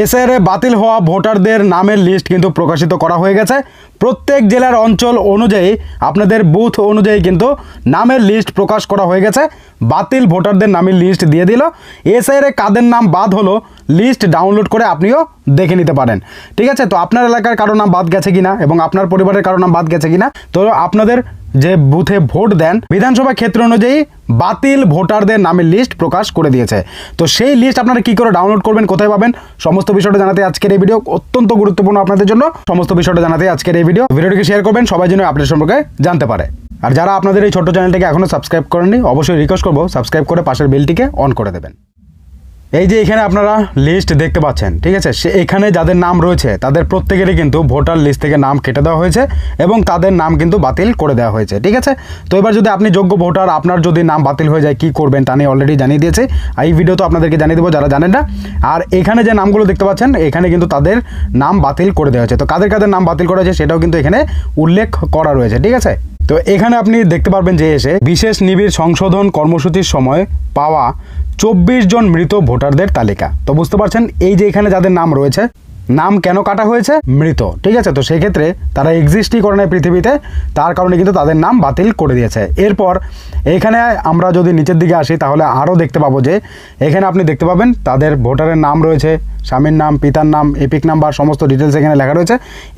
এসআরে বাতিল হওয়া ভোটারদের নামের লিস্ট কিন্তু প্রকাশিত করা হয়ে গেছে। প্রত্যেক জেলার অঞ্চল অনুযায়ী, আপনাদের বুথ অনুযায়ী কিন্তু নামের লিস্ট প্রকাশ করা হয়ে গেছে। বাতিল ভোটারদের নামের লিস্ট দিয়ে দিল। এসআইরে কাদের নাম বাদ হলো, লিস্ট ডাউনলোড করে আপনিও দেখে নিতে পারেন। ঠিক আছে, তো আপনার এলাকার কারও নাম বাদ গেছে কিনা এবং আপনার পরিবারের কারও নাম বাদ গেছে কিনা, তো আপনাদের যে বুথে ভোট দেন, বিধানসভা ক্ষেত্র অনুযায়ী বাতিল ভোটারদের নামের লিস্ট প্রকাশ করে দিয়েছে। তো সেই লিস্ট আপনারা কি করে ডাউনলোড করবেন, কোথায় পাবেন? সমস্ত বিষয়টা জানাতে আজকের এই ভিডিও অত্যন্ত গুরুত্বপূর্ণ আপনাদের জন্য। সমস্ত বিষয়টা জানাতে আজকের এই ভিডিও ভিডিওটিকে শেয়ার করবেন, সবাই জন্য আপডেট সম্পর্কে জানতে পারে। আর যারা আপনাদের এই ছোট্ট চ্যানেলটিকে এখনও সাবস্ক্রাইব করেননি, অবশ্যই রিকোয়েস্ট করব সাবস্ক্রাইব করে পাশের বেলটিকে অন করে দেবেন। এই যে এখানে আপনারা লিস্ট দেখতে পাচ্ছেন, ঠিক আছে? সে এখানে যাদের নাম রয়েছে, তাদের প্রত্যেকেরই কিন্তু ভোটার লিস্ট থেকে নাম কেটে দেওয়া হয়েছে এবং তাদের নাম কিন্তু বাতিল করে দেওয়া হয়েছে, ঠিক আছে? তো এবার যদি আপনি যোগ্য ভোটার, আপনার যদি নাম বাতিল হয়ে যায়, কি করবেন তা নিয়ে অলরেডি জানিয়ে দিয়েছে। এই ভিডিও তো আপনাদেরকে জানিয়ে দেবো যারা জানেন না। আর এখানে যে নামগুলো দেখতে পাচ্ছেন, এখানে কিন্তু তাদের নাম বাতিল করে দেওয়া হয়েছে। তো কাদের কাদের নাম বাতিল করা হয়েছে, সেটাও কিন্তু এখানে উল্লেখ করা রয়েছে, ঠিক আছে? তো এখানে আপনি দেখতে পারবেন যে এসে বিশেষ নিবিড় সংশোধন কর্মসূচির সময় পাওয়া চব্বিশ জন মৃত ভোটারদের তালিকা। তো বুঝতে পারছেন, এই যে এখানে যাদের নাম রয়েছে, নাম কেন কাটা হয়েছে? মৃত। ঠিক আছে, তো সেক্ষেত্রে তারা এক্সিস্টই করে নেয় পৃথিবীতে, তার কারণে কিন্তু তাদের নাম বাতিল করে দিয়েছে। এরপর এখানে আমরা যদি নিচের দিকে আসি, তাহলে আরও দেখতে পাবো যে এখানে আপনি দেখতে পাবেন তাদের ভোটারের নাম রয়েছে স্বামীর নাম, পিতার নাম এপিক নাম্বার সমস্ত ডিটেলস এখানে লেখা রয়েছে।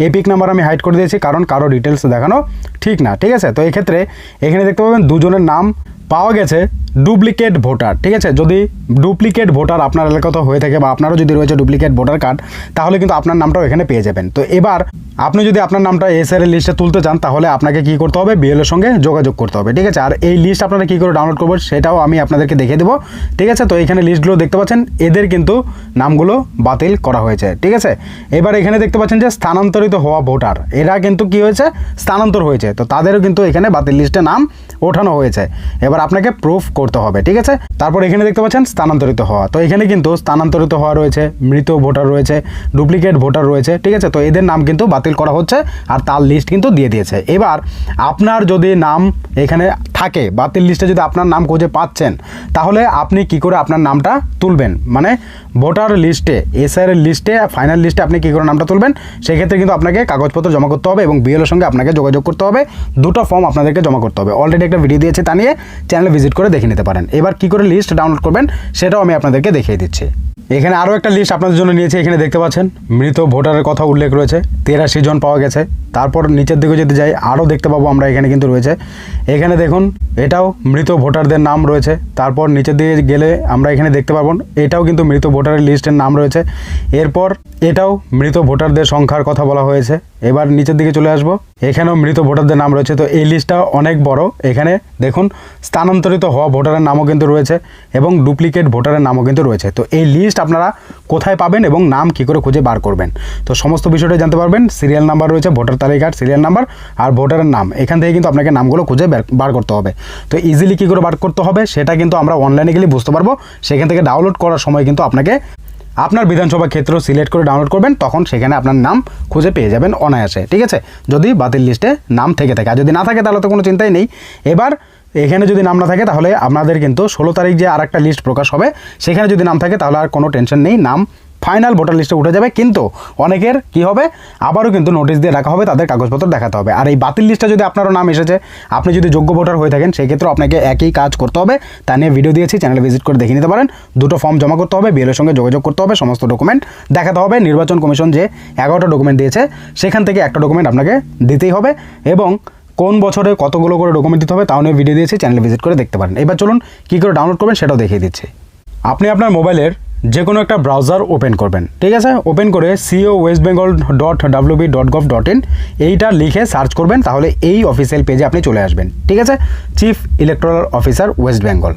এপিক নাম্বার আমি হাইড করে দিয়েছি কারণ কারও ডিটেলস দেখানো ঠিক না, ঠিক আছে? তো এক্ষেত্রে এখানে দেখতে পাবেন দুজনের নাম পাওয়া গেছে ডুপ্লিকেট ভোটার ঠিক আছে? যদি ডুপ্লিকেট ভোটার আপনার এলাকাতে হয়ে থাকে বা আপনারও যদি রয়েছে ডুপ্লিকেট ভোটার কার্ড তাহলে কিন্তু আপনার নামটাও এখানে পেয়ে যাবেন। তো এবার আপনি যদি আপনার নামটা এসআর এর লিস্টে তুলতে চান, তাহলে আপনাকে কি করতে হবে? বিএলের সঙ্গে যোগাযোগ করতে হবে, ঠিক আছে? আর এই লিস্ট আপনারা কী করে ডাউনলোড করবেন, সেটাও আমি আপনাদেরকে দেখিয়ে দেবো, ঠিক আছে? তো এখানে লিস্টগুলো দেখতে পাচ্ছেন, এদের কিন্তু নামগুলো বাতিল করা হয়েছে, ঠিক আছে? এবার এখানে দেখতে পাচ্ছেন যে স্থানান্তরিত হওয়া ভোটার, এরা কিন্তু কি হয়েছে? স্থানান্তর হয়েছে, তো তাদেরও কিন্তু এখানে বাতিল লিস্টে নাম ওঠানো হয়েছে। এবার আপনাকে প্রুফ করতে হবে, ঠিক আছে? তারপর এখানে দেখতে পাচ্ছেন স্থানান্তরিত হওয়া, তো এখানে কিন্তু স্থানান্তরিত হওয়া রয়েছে, মৃত ভোটার রয়েছে ডুপ্লিকেট ভোটার রয়েছে, ঠিক আছে? তো এদের নাম কিন্তু বাতিল করা হচ্ছে আর তার লিস্ট কিন্তু দিয়ে দিয়েছে। এবার আপনার যদি নাম এখানে থাকে, বাতিল লিস্টে যদি আপনার নাম খুঁজে পাচ্ছেন, তাহলে আপনি কি করে আপনার নামটা তুলবেন? মানে ভোটার লিস্টে এসআর লিস্টে ফাইনাল লিস্টে আপনি কী করে নামটা তুলবেন? সেক্ষেত্রে কিন্তু আপনাকে কাগজপত্র জমা করতে হবে এবং বিএলের সঙ্গে আপনাকে যোগাযোগ করতে হবে। দুটো ফর্ম আপনাদেরকে জমা করতে হবে। অলরেডি একটা ভিডিও দিয়েছে তা নিয়ে চ্যানেলে ভিজিট করে দেখে নিতে পারেন। এবার কী করে লিস্ট ডাউনলোড করবেন, সেটাও আমি আপনাদেরকে দেখিয়ে দিচ্ছি। এখানে আরও একটা লিস্ট আপনাদের জন্য নিয়েছে, এখানে দেখতে পাচ্ছেন। মৃত ভোটারের কথা উল্লেখ রয়েছে, তেরাশি জন পাওয়া গেছে। তারপর নিচের দিকে যদি যাই আরও দেখতে পাবো আমরা এখানে কিন্তু রয়েছে। এখানে দেখুন, এটাও মৃত ভোটারদের নাম রয়েছে। তারপর নিচের দিকে গেলে আমরা এখানে দেখতে পাবো, এটাও কিন্তু মৃত ভোটারের লিস্টের নাম রয়েছে। এরপর এটাও মৃত ভোটারদের সংখ্যার কথা বলা হয়েছে। এবার নিচের দিকে চলে আসব। এখানেও মৃত ভোটারদের নাম রয়েছে। তো এই লিস্টটা অনেক বড়। এখানে দেখুন, স্থানান্তরিত হওয়া ভোটারের নামও কিন্তু রয়েছে এবং ডুপ্লিকেট ভোটারের নামও কিন্তু রয়েছে। তো এই লিস্ট আপনারা কোথায় পাবেন এবং নাম কি করে খুঁজে বার করবেন? তো সমস্ত বিষয়টা জানতে পারবেন। সিরিয়াল নাম্বার রয়েছে, ভোটার তালিকার সিরিয়াল নাম্বার আর ভোটারের নাম। এখান থেকে কিন্তু আপনাকে নামগুলো খুঁজে বার করতে হবে। তো ইজিলি কী করে বার করতে হবে সেটা কিন্তু আমরা অনলাইনে গেলে বুঝতে পারব। সেখান থেকে ডাউনলোড করার সময় কিন্তু আপনাকে আপনার বিধানসভা ক্ষেত্র সিলেক্ট করে ডাউনলোড করবেন, তখন সেখানে আপনার নাম খুঁজে পেয়ে যাবেন অনায়াসে, ঠিক আছে? যদি বাতিল লিস্টে নাম থেকে থাকে। আর যদি না থাকে, তাহলে তো কোনো চিন্তাই নেই। এবার এখানে যদি নাম না থাকে, তাহলে আপনাদের কিন্তু ষোলো তারিখ যে আর একটা লিস্ট প্রকাশ হবে, সেখানে যদি নাম থাকে, তাহলে আর কোনো টেনশন নেই। নাম ফাইনাল ভোটার লিস্টে উঠে যাবে। কিন্তু অনেকের কি হবে? আবারও কিন্তু নোটিশ দিয়ে রাখা হবে, তাদের কাগজপত্র দেখাতে হবে। আর এই বাতিল লিস্টে যদি আপনারও নাম এসেছে, আপনি যদি যোগ্য ভোটার হয়ে থাকেন সেই ক্ষেত্রে আপনাকে একই কাজ করতে হবে। তা নিয়ে ভিডিও দিয়েছি চ্যানেলে ভিজিট করে দেখে নিতে পারেন। দুটো ফর্ম জমা করতে হবে বিএলের সঙ্গে যোগাযোগ করতে হবে, সমস্ত ডকুমেন্ট দেখাতে হবে। নির্বাচন কমিশন যে এগারোটা ডকুমেন্ট দিয়েছে, সেখান থেকে একটা ডকুমেন্ট আপনাকে দিতেই হবে এবং কোন বছরে কতগুলো করে ডকুমেন্ট দিতে হবে, তাও নিয়ে ভিডিও দিয়েছি চ্যানেলে ভিজিট করে দেখতে পারেন। এবার চলুন কী করে ডাউনলোড করবেন, সেটাও দেখিয়ে দিচ্ছি। আপনি আপনার মোবাইলের যে কোনো একটা ব্রাউজার ওপেন করবেন। ঠিক আছে? ওপেন করে CEO West Bengal dot WB dot gov dot in এইটা লিখে সার্চ করবেন, তাহলে এই অফিসিয়াল পেজে আপনি চলে আসবেন। ঠিক আছে? Chief electoral officer West Bengal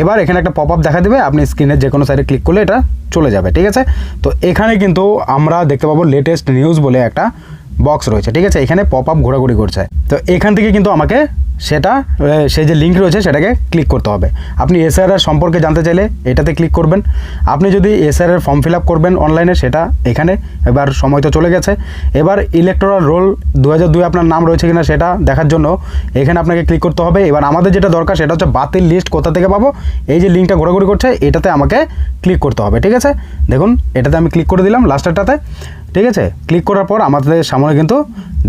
এবার এখানে একটা পপ আপ দেখা দেবে, আপনি স্ক্রিনের যে কোনো সাইডে ক্লিক করলে এটা চলে যাবে। ঠিক আছে? তো এখানে কিন্তু আমরা দেখতে পাবো লেটেস্ট নিউজ বলে একটা বক্স রয়েছে, ঠিক আছে? এখানে পপ আপ ঘোরাঘুরি করছে। তো এখান থেকে কিন্তু আমাকে সেটা সেই যে লিঙ্ক রয়েছে, সেটাকে ক্লিক করতে হবে। আপনি এসআর সম্পর্কে জানতে চাইলে এটাতে ক্লিক করবেন। আপনি যদি এসআর এর ফর্ম ফিল করবেন অনলাইনে সেটা এখানে এবার সময় তো চলে গেছে। এবার ইলেকট্রাল রোল দু দুই আপনার নাম রয়েছে কিনা সেটা দেখার জন্য এখানে আপনাকে ক্লিক করতে হবে। এবার আমাদের যেটা দরকার, সেটা হচ্ছে বাতিল লিস্ট কোথা থেকে পাবো? এই যে লিঙ্কটা ঘোরাঘুরি করছে, এটাতে আমাকে ক্লিক করতে হবে, ঠিক আছে? দেখুন, এটাতে আমি ক্লিক করে দিলাম লাস্টেরটাতে ঠিক আছে? ক্লিক করার পর আমাদের সামনে কিন্তু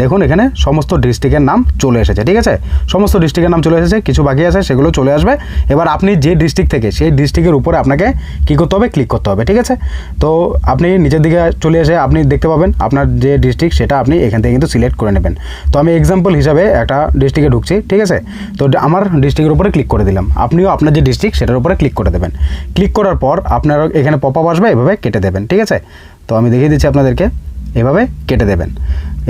দেখুন এখানে সমস্ত ডিস্ট্রিক্টের নাম চলে এসেছে, ঠিক আছে? সমস্ত ডিস্ট্রিক্টের নাম চলে এসেছে, কিছু বাকি আছে, সেগুলো চলে আসবে। এবার আপনি যে ডিস্ট্রিক্ট থেকে, সেই ডিস্ট্রিক্টের উপরে আপনাকে কী করতে হবে? ক্লিক করতে হবে, ঠিক আছে? তো আপনি নিচের দিকে চলে এসে আপনি দেখতে পাবেন আপনার যে ডিস্ট্রিক্ট সেটা আপনি এখান থেকে কিন্তু সিলেক্ট করে নেবেন। তো আমি এক্সাম্পল হিসাবে একটা ডিস্ট্রিক্টে ঢুকছি, ঠিক আছে? তো আমার ডিস্ট্রিক্টের উপরে ক্লিক করে দিলাম। আপনিও আপনার যে ডিস্ট্রিক্ট সেটার উপরে ক্লিক করে দেবেন। ক্লিক করার পর আপনার এখানে পপ আপ আসবে, এভাবে কেটে দেবেন, ঠিক আছে? তো আমি দেখিয়ে দিচ্ছি আপনাদেরকে। এভাবে কেটে দেবেন।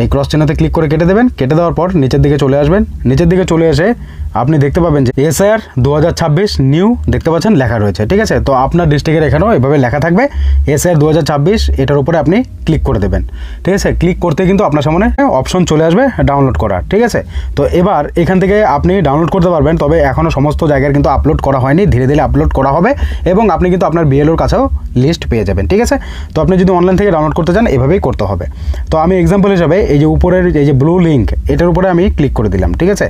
এই ক্রস চিহ্নতে ক্লিক করে কেটে দেবেন। কেটে দেওয়ার পর নিচের দিকে চলে আসবেন। নিচের দিকে চলে এসে আপনি দেখতে পাবেন যে এসআর দু নিউ দেখতে পাচ্ছেন লেখা রয়েছে। ঠিক আছে? তো আপনার ডিস্ট্রিক্টের এখানেও এভাবে লেখা থাকবে। এসআর দু এটার উপরে আপনি ক্লিক করে দেবেন। ঠিক আছে? ক্লিক করতে কিন্তু আপনার সামনে অপশন চলে আসবে ডাউনলোড করার। ঠিক আছে? তো এবার এখান থেকে আপনি ডাউনলোড করতে পারবেন, তবে এখনও সমস্ত জায়গায় কিন্তু আপলোড করা হয়নি। ধীরে ধীরে আপলোড করা হবে এবং আপনি কিন্তু আপনার বিএলওর কাছেও লিস্ট পেয়ে যাবেন। ঠিক আছে? তো আপনি যদি অনলাইন থেকে ডাউনলোড করতে চান, এভাবেই করতে হবে। তো আমি এক্সাম্পল হিসাবে এই যে উপরের এই যে ব্লু লিঙ্ক এটার উপরে আমি ক্লিক করে দিলাম, ঠিক আছে?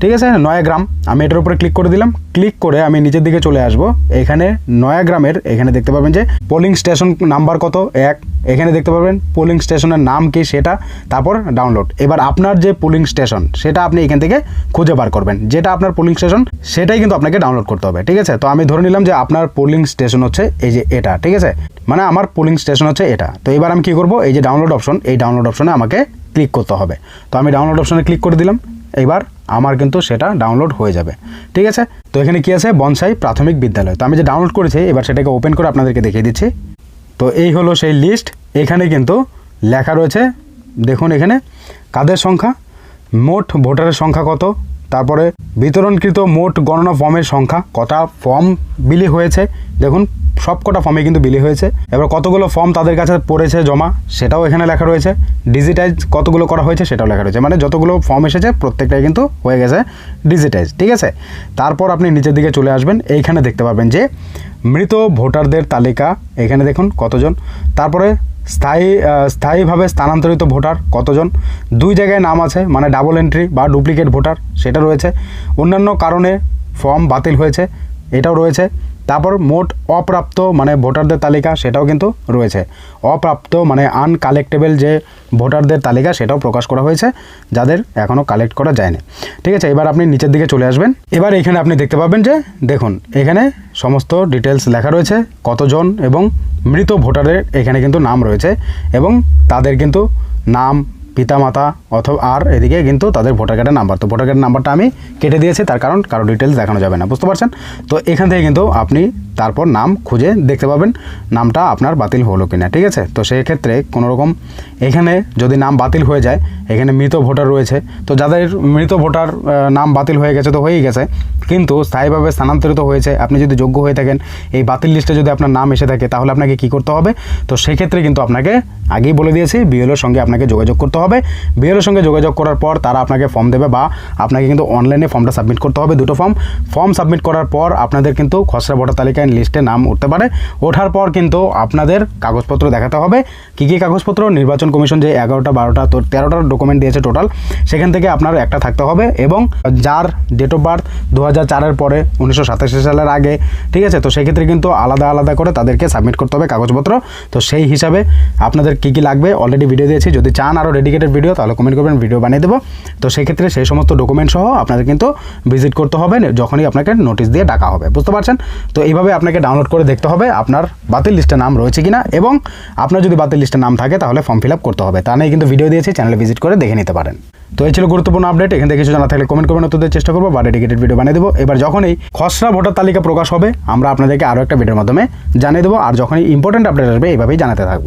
ঠিক আছে? নয়াগ্রাম আমি এটার উপরে ক্লিক করে দিলাম। ক্লিক করে আমি নিচের দিকে চলে আসব। এখানে নয়াগ্রামের এখানে দেখতে পাবেন যে পোলিং স্টেশন নাম্বার কত? এক। এখানে দেখতে পাবেন পোলিং স্টেশনের নাম কি, সেটা। তারপর ডাউনলোড এবার আপনার যে পোলিং স্টেশন সেটা আপনি এখান থেকে খুঁজে বার করবেন। যেটা আপনার পোলিং স্টেশন সেটাই কিন্তু আপনাকে ডাউনলোড করতে হবে, ঠিক আছে? তো আমি ধরে নিলাম যে আপনার পোলিং স্টেশন হচ্ছে এই যে এটা, ঠিক আছে? মানে আমার পোলিং স্টেশন হচ্ছে এটা। তো এবার আমি কি করব? এই যে ডাউনলোড অপশন এই ডাউনলোড অপশনে আমাকে ক্লিক করতে হবে। তো আমি ডাউনলোড অপশানে ক্লিক করে দিলাম। এবার আমার কিন্তু সেটা ডাউনলোড হয়ে যাবে। ঠিক আছে? তো এখানে কি আছে? বনসাই প্রাথমিক বিদ্যালয়। তো আমি যে ডাউনলোড করেছি, এবার সেটাকে ওপেন করে আপনাদেরকে দেখিয়ে দিচ্ছি। তো এই হলো সেই লিস্ট এখানে কিন্তু লেখা রয়েছে, দেখুন এখানে, কাদের সংখ্যা? মোট ভোটারের সংখ্যা কত? তারপরে বিতরণকৃত মোট গণনা ফর্মের সংখ্যা, কটা ফর্ম বিলি হয়েছে, দেখুন সব কটা ফর্মে কিন্তু বিলি হয়েছে। এবার কতগুলো ফর্ম তাদের কাছে পড়েছে জমা, সেটাও এখানে লেখা রয়েছে। ডিজিটাইজ কতগুলো করা হয়েছে, সেটাও লেখা রয়েছে। মানে যতগুলো ফর্ম এসেছে, প্রত্যেকটাই কিন্তু হয়ে গেছে ডিজিটাইজ, ঠিক আছে? তারপর আপনি নিচের দিকে চলে আসবেন, এইখানে দেখতে পাবেন যে মৃত ভোটারদের তালিকা, এখানে দেখুন কতজন। তারপরে স্থায়ী স্থায়ীভাবে স্থানান্তরিত ভোটার কতজন। দুই জায়গায় নাম আছে মানে ডাবল এন্ট্রি বা ডুপ্লিকেট ভোটার, সেটা রয়েছে। অন্যান্য কারণে ফর্ম বাতিল হয়েছে, এটাও রয়েছে। তারপর মোট অপ্রাপ্ত মানে ভোটারদের তালিকা সেটাও কিন্তু রয়েছে। অপ্রাপ্ত মানে আনকালেক্টেবল যে ভোটারদের তালিকা সেটাও প্রকাশ করা হয়েছে, যাদের এখনও কালেক্ট করা যায়নি। ঠিক আছে, এবার আপনি নিচের দিকে চলে আসবেন। এবার এখানে আপনি দেখতে পাবেন যে, দেখুন, এখানে সমস্ত ডিটেলস লেখা রয়েছে, কতজন এবং মৃত ভোটারের এখানে কিন্তু নাম রয়েছে এবং তাদের কিন্তু নাম পিতামাতা অথবা আর এদিকে কিন্তু তাদের ভোটার কার্ডের নাম্বার তো ভোটার কার্ডের নাম্বারটা আমি কেটে দিয়েছি, তার কারণ কারও ডিটেলস দেখানো যাবে না, বুঝতে পারছেন? তো এখান থেকে কিন্তু আপনি তারপর নাম খুঁজে দেখতে পাবেন নামটা আপনার বাতিল হলো কিনা, ঠিক আছে? তো সেই ক্ষেত্রে কোনো রকম এখানে যদি নাম বাতিল হয়ে যায়, এখানে মৃত ভোটার রয়েছে, তো যাদের মৃত ভোটার নাম বাতিল হয়ে গেছে তো হয়েই গেছে, কিন্তু স্থায়ীভাবে স্থানান্তরিত হয়েছে, আপনি যদি যোগ্য হয়ে থাকেন, এই বাতিল লিস্টে যদি আপনার নাম এসে থাকে, তাহলে আপনাকে কি করতে হবে? তো সেক্ষেত্রে কিন্তু আপনাকে আগেই বলে দিয়েছি, বিএলওর সঙ্গে আপনাকে যোগাযোগ করতে হবে। বিএলওর সঙ্গে যোগাযোগ করার পর তারা আপনাকে ফর্ম দেবে বা আপনাকে কিন্তু অনলাইনে ফর্মটা সাবমিট করতে হবে, দুটো ফর্ম ফর্ম সাবমিট করার পর আপনাদের কিন্তু খসড়া ভোটার তালিকায় লিস্টে নাম উঠতে পারে। ওঠার পর কিন্তু আপনাদের কাগজপত্র দেখাতে হবে। কী কী কাগজপত্র? নির্বাচন কমিশন যে এগারোটা, বারোটা, তো তেরোটা ডকুমেন্ট দিয়েছে টোটাল সেখান থেকে আপনার একটা থাকতে হবে এবং যার ডেট অফ বার্থ দু চারের পরে, উনিশশো সাতাশি সালের আগে, ঠিক আছে? তো সেক্ষেত্রে কিন্তু আলাদা আলাদা করে তাদেরকে সাবমিট করতে হবে কাগজপত্র। তো সেই হিসাবে আপনাদের কী কী লাগবে? অলরেডি ভিডিও দিয়েছি। যদি চান আরও ডেডিকেটেড ভিডিও তাহলে কমেন্ট করবেন ভিডিও বানিয়ে দেবো। তো সেক্ষেত্রে সেই সমস্ত ডকুমেন্ট সহ আপনাদের কিন্তু ভিজিট করতে হবে, যখনই আপনাকে নোটিশ দিয়ে ডাকা হবে। বুঝতে পারছেন? তো এইভাবে আপনাকে ডাউনলোড করে দেখতে হবে আপনার বাতিল লিস্টের নাম রয়েছে কিনা এবং আপনার যদি বাতিল লিস্টের নাম থাকে তাহলে ফর্ম ফিল আপ করতে হবে। তা নিয়ে কিন্তু ভিডিও দিয়েছি চ্যানেলে ভিজিট করে দেখে নিতে পারেন। তো এই ছিল গুরুত্বপূর্ণ আপডেট এখান থেকে কিছু জানা থাকলে কমেন্ট করবেন তোদের চেষ্টা করব বা ডেডিকেটেড ভিডিও বানিয়ে দেবো। এবার যখনই খসড়া ভোটার তালিকা প্রকাশ হবে, আমরা আপনাদেরকে আরও একটা ভিডিওর মাধ্যমে জানিয়ে দেবো। আর যখনই ইম্পর্টেন্ট আপডেট আসবে, এইভাবেই জানাতে থাকব।